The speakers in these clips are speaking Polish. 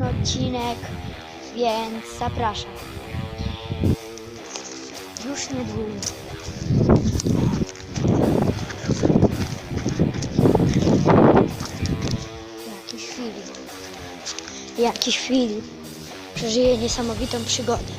odcinek, więc zapraszam. Już niedługo. Jakiś Filip. Jakiś Filip przeżyje niesamowitą przygodę.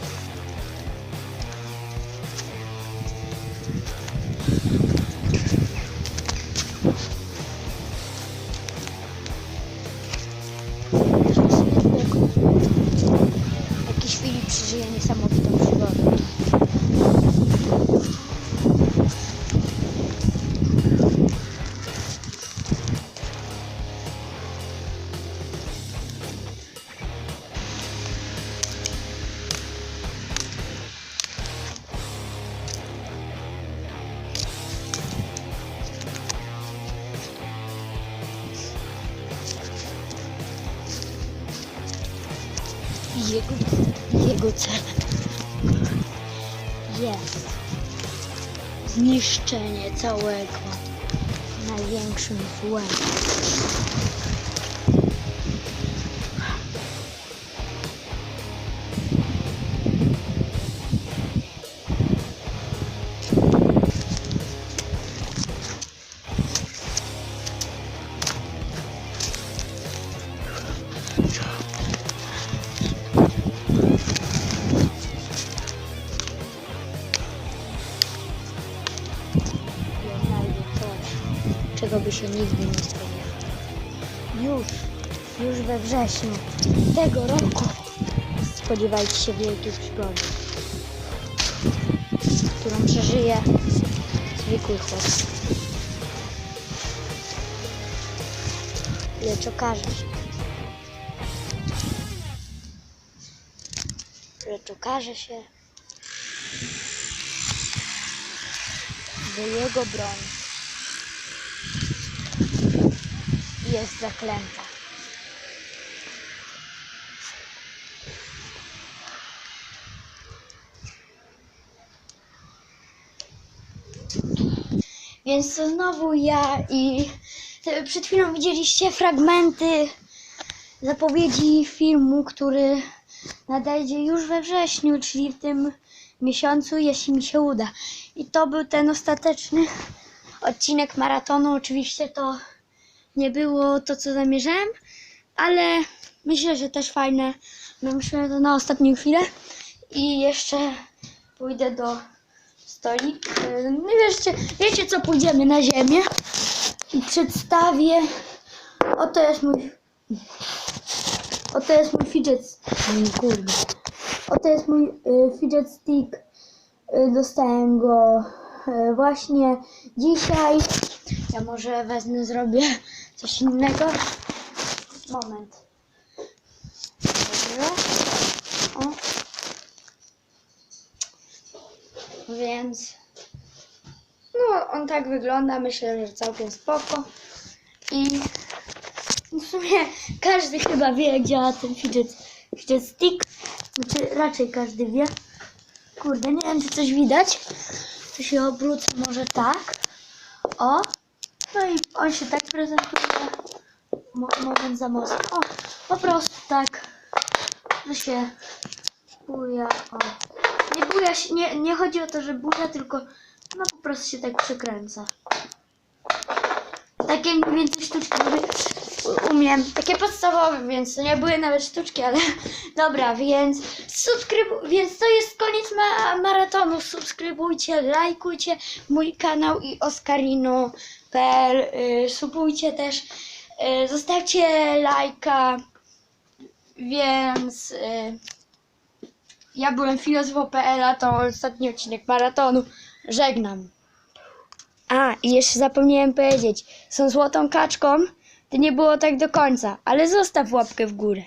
Jego, jego celem jest. Zniszczenie całego. Największym złem. Czego by się nigdy nie spodziewał. Już, już we wrześniu tego roku spodziewajcie się wielkiej przygody, którą przeżyje zwykły chłop. Lecz okaże się, lecz okaże się, że jego broń jest zaklęta. Więc to znowu ja i te- przed chwilą widzieliście fragmenty zapowiedzi filmu, który nadejdzie już we wrześniu, czyli w tym miesiącu, jeśli mi się uda. I to był ten ostateczny odcinek maratonu. Oczywiście to nie było to, co zamierzałem, ale myślę, że też fajne. Wymyśliłem to na ostatnią chwilę. I jeszcze pójdę do stolik. Yy, No wiecie, wiecie co, pójdziemy na ziemię i przedstawię. Oto jest mój. Oto jest mój fidget. Oto jest mój y, fidget stick. Y, Dostałem go y, właśnie dzisiaj. Ja może wezmę, zrobię coś innego. Moment. Dobrze. O. Więc. No, on tak wygląda. Myślę, że całkiem spoko. I w sumie każdy chyba wie, jak działa ten fidget, fidget stick. Znaczy, raczej każdy wie. Kurde, nie wiem, czy coś widać. To się obrócę może tak. O. No i on się tak prezentuje. Mo moment za mocno. O, po prostu tak. To się buja. O. Nie buja się, nie, nie chodzi o to, że buja, tylko no po prostu się tak przekręca. Takie mniej więcej sztuczki umiem. Takie podstawowe, więc to nie były nawet sztuczki, ale dobra, więc subskrybuj, więc to jest koniec ma maratonu. Subskrybujcie, lajkujcie mój kanał i oskarino.pl. Yy, subujcie też, yy, zostawcie lajka, więc yy, ja byłem filozof.pl, a to ostatni odcinek maratonu. Żegnam. A, i jeszcze zapomniałem powiedzieć, są złotą kaczką, to nie było tak do końca, ale zostaw łapkę w górę.